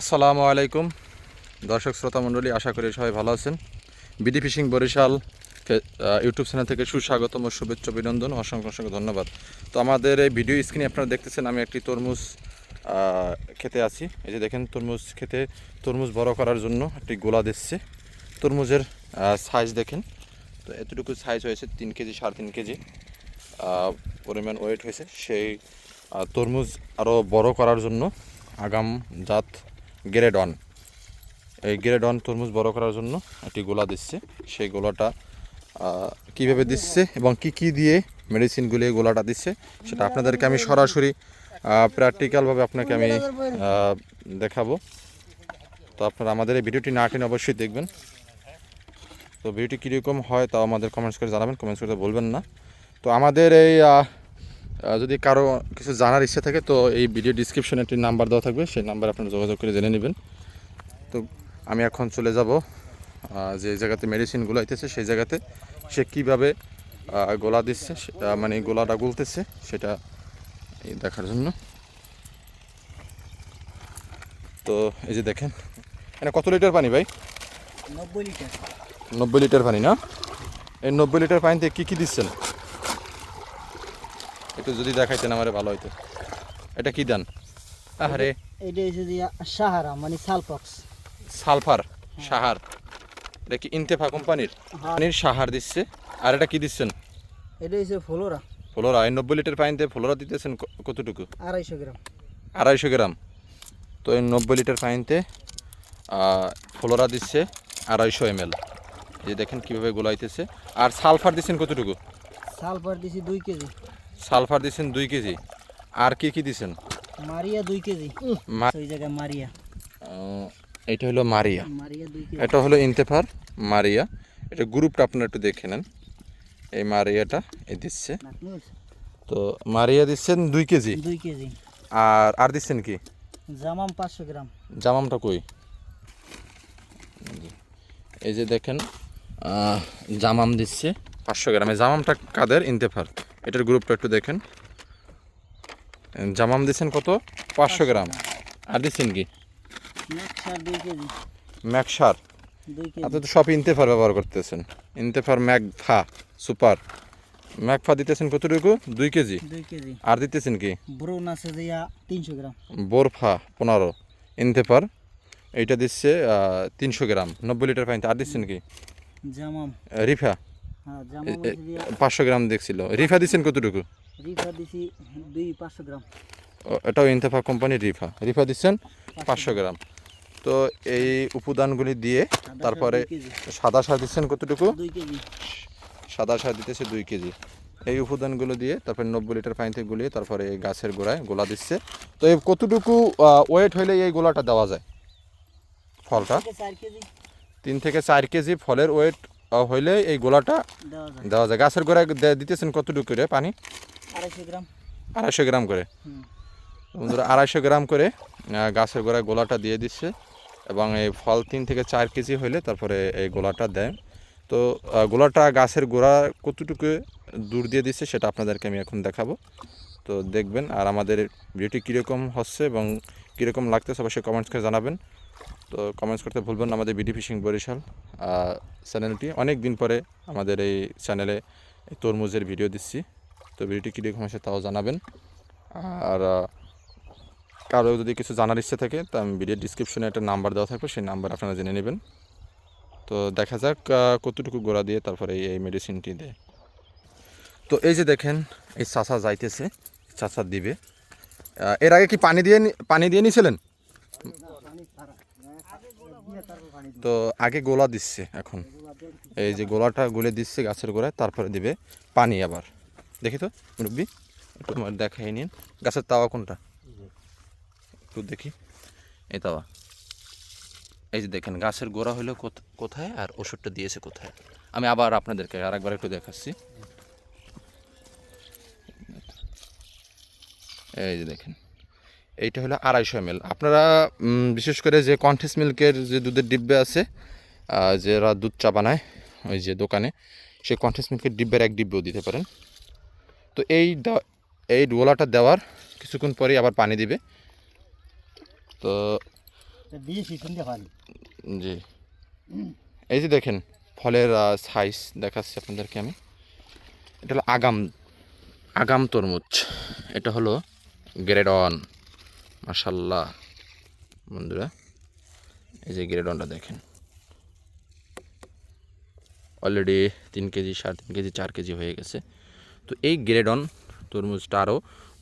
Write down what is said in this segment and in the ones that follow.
আসসালামু আলাইকুম। দর্শক, শ্রোতা মণ্ডলী, আশা করি সবাই ভালো আছেন। BD fishing Barishal YouTube channel থেকে সুস্বাগতম ও শুভেচ্ছা, অভিনন্দন অসংখ্য অসংখ্য ধন্যবাদ। তো আমাদের এই ভিডিও স্ক্রিনে আপনারা দেখতেছেন, আমি একটি তরমুজ খেতে আছি। এই যে দেখেন, তরমুজ খেতে, তরমুজ বড় করার জন্য একটি গোলা দিচ্ছে। তরমুজের সাইজ দেখেন। তো এতটুকু সাইজ হয়েছে তিন কেজি, সাড়ে তিন কেজি। পরিমাণ ওয়েট হয়েছে। সেই তরমুজ আরও বড় করার জন্য আগাম জাত গ্রেড ওয়ান এই গ্রেড ওয়ান তরমুজ বড় করার জন্য একটি গোলা দিচ্ছে। সেই গোলাটা কীভাবে দিচ্ছে এবং কি কি দিয়ে মেডিসিনগুলি গোলাটা দিচ্ছে, সেটা আপনাদেরকে আমি সরাসরি প্র্যাকটিক্যালভাবে আপনাকে আমি দেখাবো। তো আপনারা আমাদের এই ভিডিওটি না টেনে অবশ্যই দেখবেন। তো ভিডিওটি কীরকম হয় তাও আমাদের কমেন্টস করে জানাবেন কমেন্টস করতে বলবেন না। তো আমাদের এই যদি কারও কিছু জানার ইচ্ছে থাকে তো এই ভিডিও ডিসক্রিপশনে একটি নাম্বার দেওয়া থাকবে সেই নাম্বার আপনারা যোগাযোগ করে জেনে নেবেন। তো আমি এখন চলে যাব যে জায়গাতে মেডিসিনগুলো আইতেছে সেই জায়গাতে সে কীভাবে গোলা দিচ্ছে মানে গোলাটা গুলতেছে সেটা দেখার জন্য। তো এই যে দেখেন এখানে কত লিটার পানি ভাই? নব্বই লিটার। নব্বই লিটার পানি না? এই নব্বই লিটার পানিতে কী কী দিচ্ছেন? একটু যদি দেখাইতেন আমার ভালো হইতো। এটা কি দেন? আরে এটা হচ্ছে যে সাহারা মানে সালপক্স সালফার সাহার। এটা কি ইনতেফা কোম্পানির? পানির সাহার দিচ্ছে। আর এটা কি দিচ্ছেন? এটা হচ্ছে ফ্লোরা। ফ্লোরা এই নব্বই লিটার পানিতে ফ্লোরা দিতেছেন কতটুকু? আড়াইশো গ্রাম। আড়াইশো গ্রাম। তো এই নব্বই লিটার পানিতে ফ্লোরা দিচ্ছে আড়াইশো এম এল যে দেখেন কীভাবে গোলাইতেছে। আর সালফার দিচ্ছেন কতটুকু? সালফার দিছি দুই কেজি। সালফার দিচ্ছেন দুই কেজি। আর কি কি দিচ্ছেন মারিয়া দুই কেজি। ওই জায়গায় মারিয়া। এটা হলো মারিয়া। মারিয়া দুই কেজি। এটা হলো ইন্তেফার মারিয়া। এটা গ্রুপটা আপনারা একটু দেখে নেন। এই মারিয়াটা এ দিচ্ছে। তো মারিয়া দিচ্ছেন দুই কেজি। দুই কেজি। আর আর দিচ্ছেন কি? জামাম পাঁচশো গ্রাম। জামামটা কই? এই যে দেখেন জামাম দিচ্ছে। পাঁচশো গ্রাম। জামামটা কাদের? ইন্তেফার। এটার গ্রুপটা একটু দেখেন। জামাম দিচ্ছেন কত? পাঁচশো গ্রাম। আর দিচ্ছেন কি? ম্যাকসার আপনি তো সব ইন্তেফার ব্যবহার করতেছেন। ইন্তেফার ম্যাকফা সুপার। ম্যাকফা দিতেছেন কতটুকু? দুই কেজি। আর দিতেছেন কি? ব্রুন আছে যে তিনশো গ্রাম। বোরফা পনেরো। ইন্তেফার। এইটা দিচ্ছে তিনশো গ্রাম। নব্বই লিটার পানিতে আর দিচ্ছেন কি? জামাম। রিফা। হ্যাঁ পাঁচশো গ্রাম দেখছিল। রিফা দিচ্ছেন কতটুকু? রিফা দিছি দুই পাঁচশো গ্রাম। এটাও ইন্তেফা কোম্পানির রিফা। রিফা দিচ্ছেন পাঁচশো গ্রাম। তো এই উপাদানগুলি দিয়ে তারপরে সাদা সার দিচ্ছেন কতটুকু? সাদা সার দিতেছে দুই কেজি। এই উপাদানগুলো দিয়ে তারপরে নব্বই লিটার পানিতে গুলিয়ে তারপরে এই গাছের গোড়ায় গোলা দিচ্ছে। তো এই কতটুকু ওয়েট হইলে এই গোলাটা দেওয়া যায়? ফলটা? তিন থেকে চার কেজি। ফলের ওয়েট হইলে এই গোলাটা দেওয়া যায়। গাছের গোড়ায় দিতেছেন কতটুকু করে পানি? আড়াইশো গ্রাম। আড়াইশো গ্রাম করে? বন্ধুরা আড়াইশো গ্রাম করে গাছের গোড়ায় গোলাটা দিয়ে দিচ্ছে এবং এই ফল তিন থেকে চার কেজি হইলে তারপরে এই গোলাটা দেয়। তো গোলাটা গাছের গোড়া কতটুকু দূর দিয়ে দিচ্ছে সেটা আপনাদেরকে আমি এখন দেখাবো। তো দেখবেন আর আমাদের ভিডিওটি কীরকম হচ্ছে এবং কীরকম লাগতেছে অবশ্যই কমেন্টস করে জানাবেন। তো কমেন্টস করতে ভুলবেন না, আমাদের বিডি ফিশিং বরিশাল চ্যানেলটি অনেক দিন পরে আমাদের এই চ্যানেলে তরমুজের ভিডিও দিচ্ছি। তো ভিডিওটি কীরকম হচ্ছে তাও জানাবেন। আর কারও যদি কিছু জানার ইচ্ছে থাকে, তা আমি ভিডিও ডিসক্রিপশনে একটা নাম্বার দেওয়া থাকবে, সেই নাম্বার আপনারা জেনে নেবেন। তো দেখা যাক কতটুকু গোড়া দিয়ে তারপরে এই- মেডিসিনটি দেয়। তো এই যে দেখেন, এই চাষা যাইতেছে, চাষা দিবে। এর আগে কি পানি দিয়ে পানি দিয়ে নিছিলেন? তো আগে গোলা দিচ্ছে এখন। এই যে গোলাটা গুলে দিচ্ছে গাছের গোড়ায়, তারপরে দিবে পানি আবার। দেখি তো, মুরব্বী, একটু আমার দেখাই নিন। গাছের তাওয়া কোনটা? একটু দেখি। এই তাওয়া। এই যে দেখেন, গাছের গোড়া হলো কোথ- কোথায় আর ওষুধটা দিয়েছে কোথায়? আমি আবার আপনাদেরকে আরেকবার একটু দেখাচ্ছি। এই যে দেখেন। এইটা হলো আড়াইশো এম আপনারা বিশেষ করে যে কন্টেস মিল্কের যে দুধের ডিব্বে আছে যারা দুধ চা বানায় ওই যে দোকানে সেই কন্টেস মিল্কের ডিব্বের এক ডিব্বেও দিতে পারেন। তো এই এই ডোলাটা দেওয়ার কিছুক্ষণ পরেই আবার পানি দিবে। তো জি। এই যে দেখেন ফলের সাইজ দেখাচ্ছি আপনাদেরকে আমি। এটা হলো আগাম আগাম তরমুজ। এটা হলো গ্রেড ওয়ান। মাসাল্লাহ বন্ধুরা, এই যে গ্রেডনটা দেখেন। অলরেডি তিন কেজি, সাড়ে তিন কেজি, চার কেজি হয়ে গেছে। তো এই গ্রেডন তরমুজটা আরও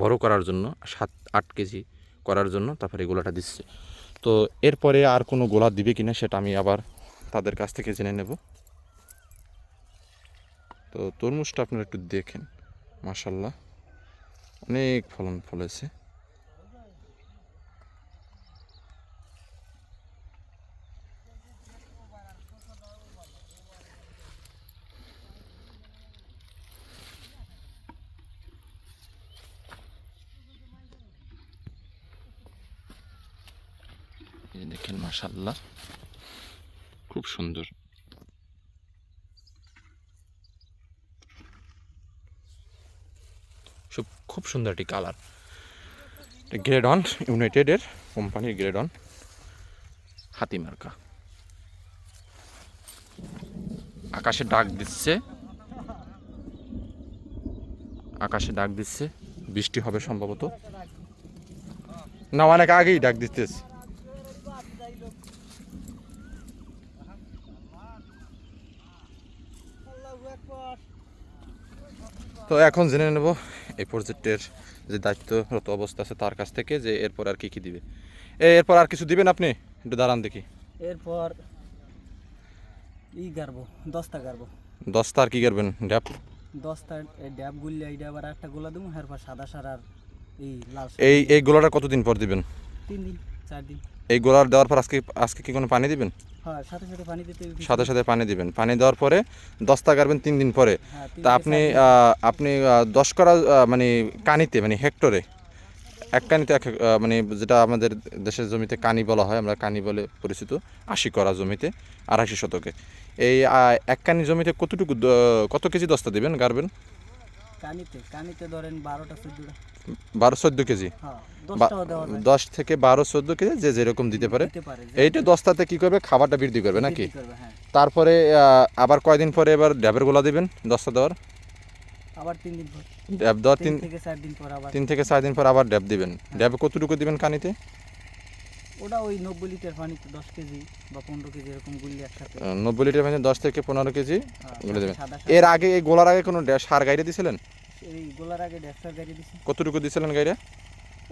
বড় করার জন্য, সাত, আট কেজি করার জন্য তারপরে গোলাটা দিচ্ছে। তো এরপরে আর কোনো গোলা দিবে কিনা সেটা আমি আবার তাদের কাছ থেকে জেনে নেব। তো তরমুজটা আপনারা একটু দেখেন মাশাল্লাহ অনেক ফলন ফলেছে। এই দেখেন মাশাল্লাহ খুব সুন্দর। সব খুব সুন্দর একটি কালার। গ্রেড অন ইউনাইটেডের কোম্পানির গ্রেড অন হাতি মার্কা। আকাশে ডাক দিচ্ছে। আকাশে ডাক দিচ্ছে। বৃষ্টি হবে সম্ভবত। না, অনেক আগেই ডাক দিতেছে। তো এখন জেনে নেব এই প্রজেক্টের যে দায়িত্বরত অবস্থা আছে তার কাছ থেকে যে এরপর আর কি কি দিবে। এরপর আর কিছু দিবেন আপনি? একটু দাঁড়ান দেখি। এরপর ই গারবো দশটা গারবো দশটা আর কি করবেন ড্যাপ দশটা ড্যাব গুললে এইটা আবার একটা গোলা দেবো এরপর সাদা সার আর এই লাল এই এই গোলাটা কতদিন পর দিবেন? তিন দিন চার দিন। এই গোলার দেওয়ার পর আজকে আজকে কি কোনো পানি দিবেন? সাথে সাথে পানি। সাথে পানি দিবেন। পানি দেওয়ার পরে দশটা গাড়বেন তিন দিন পরে। হ্যাঁ তা আপনি আপনি দশ করা মানে কানিতে মানে হেক্টরে এক কানিতে এক মানে যেটা আমাদের দেশের জমিতে কানি বলা হয় আমরা কানি বলে পরিচিত আশি করা জমিতে আড়াইশি শতকে। এই এক কানি জমিতে কতটুকু কত কেজি দস্তা দিবেন গাড়বেন? কানিতে কানিতে ধরেন বারোটা চোদ্দটা। বারো চোদ্দ কেজি? হ্যাঁ। দশ থেকে বারো চোদ্দ কেজি যে যেরকম দিতে পারে। এইটা দশটাতে কি করবে? খাবারটা বৃদ্ধি করবে নাকি? হ্যাঁ। তারপরে আবার কয়দিন পরে এবার ড্যাবের গোলা দিবেন? দস্তা দেওয়ার? আবার তিন দিন পর। ড্যাব দেওয়ার তিন থেকে চার দিন পর আবার। তিন থেকে চার দিন পর আবার ড্যাব দিবেন। ড্যাবে কতটুকু দিবেন কানিতে? ওটা ওই নব্বই লিটার পানিতে দশ কেজি বা পনেরো কেজি এরকম একসাথে। নব্বই লিটার দশ থেকে পনেরো কেজি হ্যাঁ, গুলে দেবেন। এর আগে এই গোলার আগে কোনো সার গাইড়ে দিছিলেন? এই গোলার আগে ড্যাপসার গাড়ি দিছি। কতটুকু দিছিলেন গাইড়ে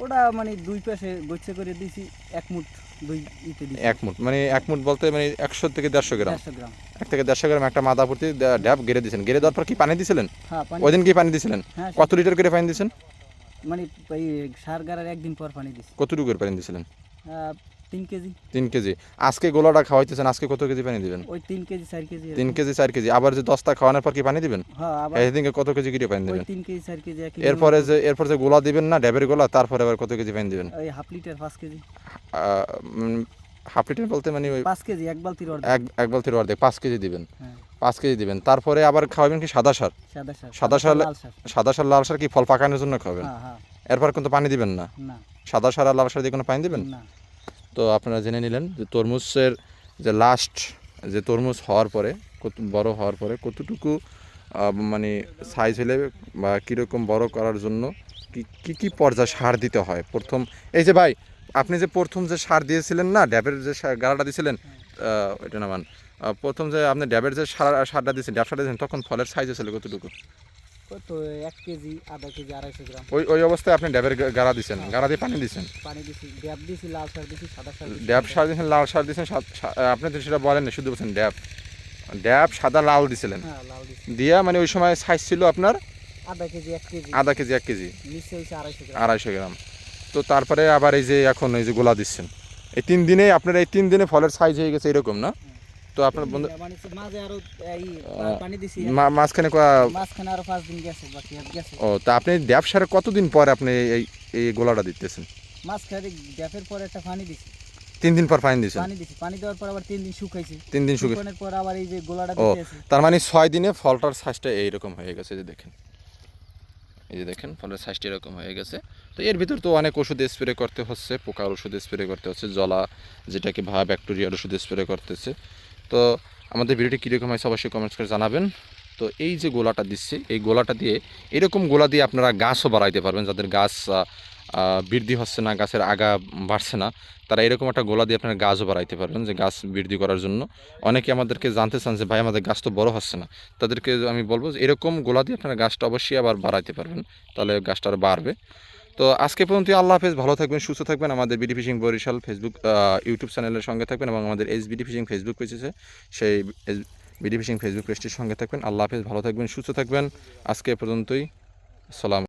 ওটা মানে দুই পাশে গচ্ছে করে দিয়েছি এক মুঠ দুই ইতে দিছি। এক মুঠ মানে এক মুঠ বলতে মানে একশো থেকে দেড়শো গ্রাম। দেড়শো গ্রাম। এক থেকে দেড়শো গ্রাম একটা মাদা প্রতি ড্যাব গেড়ে দিয়েছেন। গেড়ে দেওয়ার পর কি পানি দিছিলেন? হ্যাঁ পানি ওই দিন কি পানি দিছিলেন? হ্যাঁ কত লিটার করে পানি দিয়েছেন? মানে এই সার গাড়ার একদিন পর পানি দিছি। কতটুকু করে পানি দিছিলেন? আহ, তিন কেজি। তিন কেজি। আজকে গোলাটা খাওয়াইতেছেন আজকে কত কেজি পানি দিবেন? ওই তিন কেজি চার কেজি তিন কেজি চার কেজি। আবার যে দশটা খাওয়ানোর পর কি পানি দিবেন? হ্যাঁ এদিকে কত কেজি করে পানি দিবেন? তিন কেজি চার কেজি এরপরে যে এরপর যে গোলা দিবেন না ড্যাবের গোলা তারপরে আবার কত কেজি পানি দিবেন? ওই হাফ লিটার পাঁচ কেজি। হাফ লিটার বলতে মানে ওই পাঁচ কেজি এক বালতির অর্ধেক। এক এক বলতে অর্ধেক পাঁচ কেজি দিবেন। হ্যাঁ। পাঁচ কেজি দিবেন। তারপরে আবার খাওয়াবেন কি সাদা সার? সাদা সার সাদা সার লাল সার। কি ফল পাকানোর জন্য খাবেন হ্যাঁ। এরপর কিন্তু পানি দিবেন না? না। সাদা সার আর লাল সার দিয়ে কোনো পানি দিবেন? না। তো আপনারা জেনে নিলেন যে তরমুজের যে লাস্ট যে তরমুজ হওয়ার পরে, কত বড় হওয়ার পরে কতটুকু মানে সাইজ হলে বা কীরকম বড় করার জন্য কি কি পর্যায়ে সার দিতে হয়? প্রথম, এই যে ভাই, আপনি যে প্রথম যে সার দিয়েছিলেন না, ড্যাবের যে গাড়াটা দিয়েছিলেন ওইটা না, মান প্রথম যে আপনি ড্যাবের যে সার, সারটা দিয়েছেন ড্যাব সারটা দিয়েছেন, তখন ফলের সাইজ ছিল কতটুকু? এক কেজি আধা কেজি আড়াইশো গ্রাম। ওই ওই অবস্থায় আপনি ড্যাবের গাড়া দিয়েছেন গাড়া দিয়ে পানি পানি দিছি। ড্যাব দিছি লাল সার দিছি সাদা সার ড্যাব সার দিয়েছেন লাল সার দিয়েছেন আপনি তো সেটা বলেন না শুধু বলছেন ড্যাব। ড্যাব সাদা লাল দিছিলেন। হ্যাঁ লাল দিছি। দিয়া মানে ওই সময় সাইজ ছিল আপনার? আধা কেজি এক কেজি। আধা কেজি এক কেজি। হয়েছে আড়াইশো গ্রাম। আড়াইশো গ্রাম। তো তারপরে আবার এই যে এখন এই যে গোলা দিচ্ছেন। এই তিন দিনে আপনার এই তিন দিনে ফলের সাইজ হয়ে গেছে এরকম না? তো আপনার বন্ধু মানে মাঝখানে আরও পাঁচ দিন গেছে বাকি গেছে। ও তা আপনি ড্যাব সারে কতদিন পরে আপনি এই এই গোলাটা দিতেছেন? মাঝখানে গ্যাপের পরে একটা পানি দিছি। তিন দিন পর পানি দিয়েছেন পানি দিছি। পানি দেওয়ার পর আবার তিন দিন শুকাইছে। তিন দিন শুকানোর পর আবার এই যে গোলাটা ও তার মানে ছয় দিনে ফলটার সাইজটা এইরকম হয়ে গেছে যে দেখেন। এই যে দেখেন ফলের সাইজটা এরকম হয়ে গেছে। তো এর ভিতর তো অনেক ওষুধ স্প্রে করতে হচ্ছে পোকার ওষুধ স্প্রে করতে হচ্ছে জলা যেটাকে ভা ব্যাকটেরিয়ার ওষুধ স্প্রে করতেছে। তো আমাদের ভিডিওটি কীরকম হয়েছে অবশ্যই কমেন্টস করে জানাবেন। তো এই যে গোলাটা দিচ্ছি, এই গোলাটা দিয়ে এরকম গোলা দিয়ে আপনারা গাছও বাড়াইতে পারবেন। যাদের গাছ বৃদ্ধি হচ্ছে না, গাছের আগা বাড়ছে না, তারা এরকম একটা গোলা দিয়ে আপনারা গাছও বাড়াইতে পারবেন যে গাছ বৃদ্ধি করার জন্য। অনেকে আমাদেরকে জানতে চান যে, ভাই, আমাদের গাছ তো বড় হচ্ছে না। তাদেরকে আমি বলব যে, এরকম গোলা দিয়ে আপনারা গাছটা অবশ্যই আবার বাড়াইতে পারবেন। তাহলে গাছটা আর বাড়বে। তো আজকে পর্যন্ত আল্লাহ হাফেজ। ভালো থাকবেন, সুস্থ থাকবেন। আমাদের BD fishing Barishal Facebook YouTube চ্যানেলের সঙ্গে থাকবেন এবং আমাদের S BD fishing Facebook page আছে। সেই বিডি ফিশিং ফেসবুক পেজটির সঙ্গে থাকবেন। আল্লাহ হাফেজ। ভালো থাকবেন, সুস্থ থাকবেন। আজকে পর্যন্তই। সালাম